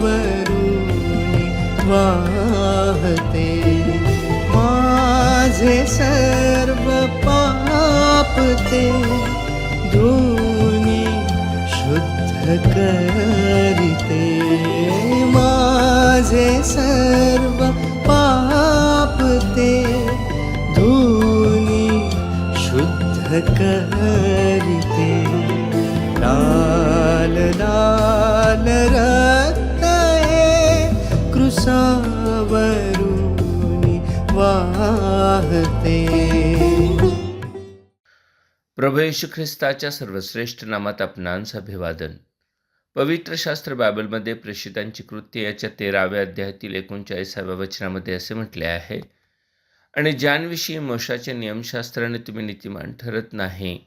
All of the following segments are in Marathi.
वरुणी वाहते. माझे सर्व पापते धूनी शुद्ध करिते. माझे सर्व पापते धूनी शुद्ध करिते. लाल लाल कृसावरून वाहते। प्रभू येशू ख्रिस्ताच्या सर्वश्रेष्ठ नामात आपणांस अभिवादन पवित्र शास्त्र बायबलमध्ये प्रेषितांची कृत्य याच्या तेराव्या अध्यायातील एकोणचाळीसाव्या वचनामध्ये असे म्हटले आहे आणि ज्यांविषयी मोशाच्या नियमशास्त्राने तुम्ही नीतिमान ठरत नाही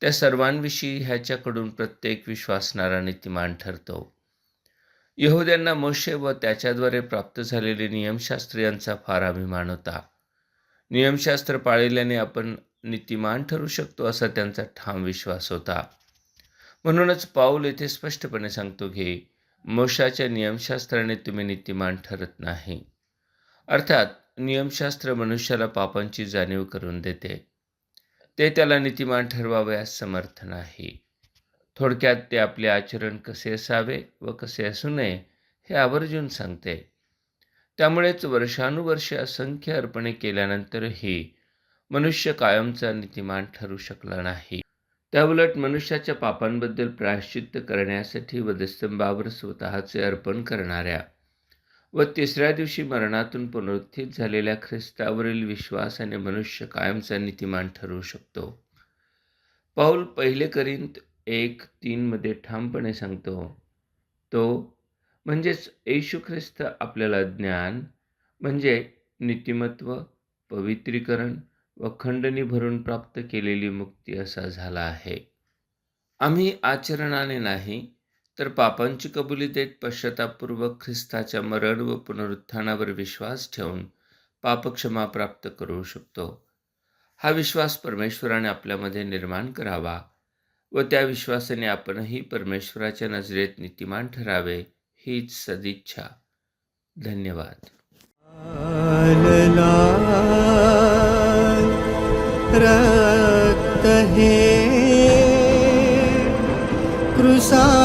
त्या सर्वांविषयी ह्याच्याकडून प्रत्येक विश्वासणारा नीतिमान ठरतो. यहुद्यांना मोशे व त्याच्याद्वारे प्राप्त झालेले नियमशास्त्र यांचा फार अभिमान होता. नियमशास्त्र पाळल्याने आपण नीतिमान ठरू शकतो असा त्यांचा ठाम विश्वास होता. म्हणूनच पाऊल येथे स्पष्टपणे सांगतो की मोशाच्या नियमशास्त्राने तुम्ही नीतिमान ठरत नाही. अर्थात नियमशास्त्र मनुष्याला पापांची जाणीव करून देते. ते त्याला नीतिमान ठरवावयास समर्थ नाही. थोडक्यात ते आपले आचरण कसे असावे व कसे असू नये हे आवर्जून सांगते. त्यामुळेच वर्षानुवर्षे असंख्य अर्पणे केल्यानंतरही मनुष्य कायमचा नीतिमान ठरू शकला नाही. त्याउलट मनुष्याच्या पापांबद्दल प्रायश्चित्त करण्यासाठी वधस्तंभावर स्वतःचे अर्पण करणाऱ्या व तिसऱ्या दिवशी मरणातून पुनरुत्थित झालेल्या ख्रिस्तावरील विश्वासाने मनुष्य कायमचा नीतिमान ठरू शकतो. पाऊल पहिले करीत एक तीनमध्ये ठामपणे सांगतो. तो म्हणजेच येशू ख्रिस्त आपल्याला ज्ञान म्हणजे नीतिमत्व पवित्रीकरण व खंडणी भरून प्राप्त केलेली मुक्ती असा झाला आहे. आम्ही आचरणाने नाही तर पापांची कबुली देत पश्चातापूर्वक ख्रिस्ताच्या मरण व पुनरुत्थानावर विश्वास ठेवून पापक्षमा प्राप्त करू शकतो. हा विश्वास परमेश्वराने आपल्यामध्ये निर्माण करावा. व त्या विश्वासाने आपणही परमेश्वराच्या नजरेत नीतिमान ठरावे हीच सदिच्छा. धन्यवाद. रक्त हे कृसा